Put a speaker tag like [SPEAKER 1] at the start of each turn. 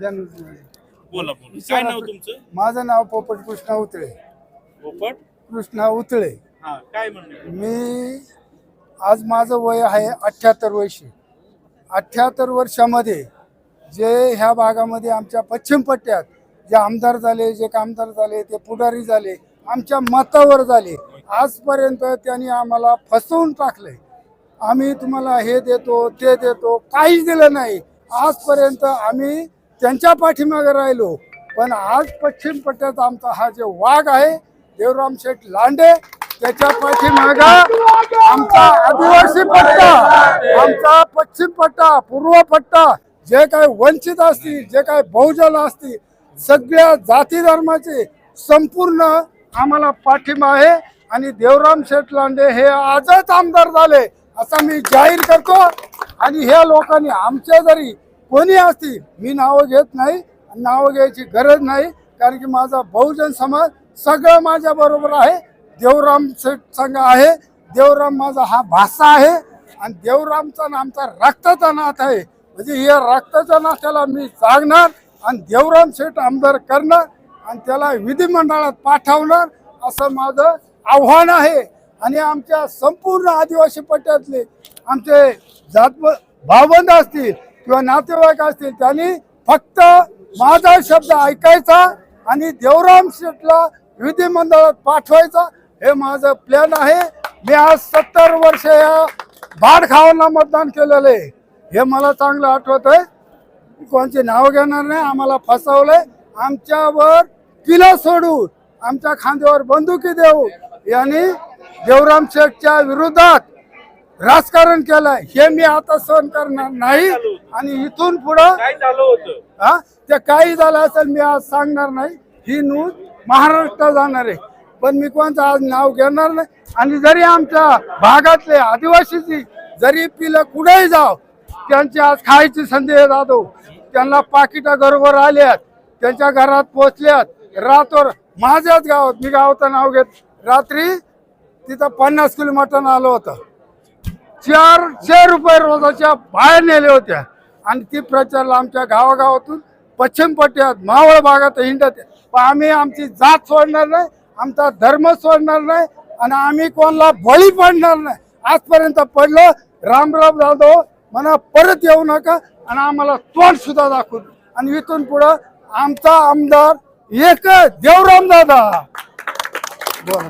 [SPEAKER 1] जन्म
[SPEAKER 2] बोला बोला. काय नाव तुमचं?
[SPEAKER 1] माझं नाव पोपट कृष्णा उतळे.
[SPEAKER 2] पोपट?
[SPEAKER 1] कृष्णा उतळे.
[SPEAKER 2] हा काय म्हणणं
[SPEAKER 1] मी आज माझं वय आहे अठ्ठ्याहत्तर वर्ष. अठ्ठ्याहत्तर वर्षामध्ये जे ह्या भागामध्ये आमच्या पश्चिम पट्ट्यात जे आमदार झाले जे कामदार झाले ते पुढारी झाले आमच्या मतावर झाले आजपर्यंत त्यांनी आम्हाला फसवून टाकले आम्ही तुम्हाला हे देतो ते देतो काहीच दिलं नाही. आजपर्यंत आम्ही त्यांच्या पाठीमागे राहिलो. पण आज पश्चिम पट्ट्यात आमचा हा जे वाघ आहे देवराम शेठ लांडे त्याच्या पाठीमाग आमचा आदिवासी पट्टा आमचा पश्चिम पट्टा पूर्व पट्टा जे काय वंचित असतील जे काय बहुजन असतील सगळ्या जाती धर्माचे संपूर्ण आम्हाला पाठिंबा आहे. आणि देवराम शेठ लांडे हे आजच आमदार झाले असं मी जाहीर करतो. आणि ह्या लोकांनी आमच्या जरी कोणी असतील मी नावं घेत नाही नावं घ्यायची गरज नाही कारण की माझा बहुजन समाज सगळं माझ्या बरोबर आहे. देवराम शेठ संघ आहे. देवराम माझा हा भाषा आहे. आणि देवरामचा आमचा रक्ताचा नात आहे. म्हणजे या रक्ताच्या नात्याला मी जागणार आणि देवराम शेठ आमदार करणार आणि त्याला विधिमंडळात पाठवणार असं माझं आव्हान आहे. आणि आमच्या संपूर्ण आदिवासी पट्ट्यातले आमचे जात भावबंद असतील किंवा नातेवाईक असतील त्यांनी फक्त माझा शब्द ऐकायचा आणि देवराम शेठला विधिमंडळात पाठवायचा हे माझं प्लॅन आहे. मी आज सत्तर वर्ष या बाडखावांना मतदान केलेलं आहे. हे मला चांगलं आठवत आहे कोणचे नाव घेणार नाही आम्हाला फसवलंय. आमच्यावर किला सोडू आमच्या खांद्यावर बंदुकी देऊ यांनी देवराम शेठच्या विरोधात राजकारण केलंय हे मी आता सहन करणार नाही. आणि इथून पुढं
[SPEAKER 2] काय झालं होतं?
[SPEAKER 1] हा ते काही झालं असेल मी आज सांगणार नाही. ही न्यूज महाराष्ट्र जाणार आहे. पण मी कोणतं आज नाव घेणार नाही. आणि जरी आमच्या भागातले आदिवासीची जरी पिलं कुठेही जाव त्यांची आज खायची संधी जाधव. त्यांना पाकिटा घरोघर आल्यात त्यांच्या घरात पोचल्यात. रातोर माझ्याच गावात मी गावाचं नाव घेत रात्री तिथं पन्नास किलो मटण आलं होतं. चारशे रुपये रोजाच्या बाहेर नेल्या होत्या. आणि ती प्रचारला आमच्या गावागावातून पश्चिम पट्ट्यात मावळ भागात हिंडत पण आम्ही आमची जात सोडणार नाही आमचा धर्म सोडणार नाही आणि आम्ही कोणाला बळी पडणार नाही. आजपर्यंत पडलो रामराव जाधव म्हणा परत येऊ नका आणि आम्हाला तोंड सुद्धा दाखवून आणि इथून पुढं आमचा आमदार एक देवराम दादा. बोला.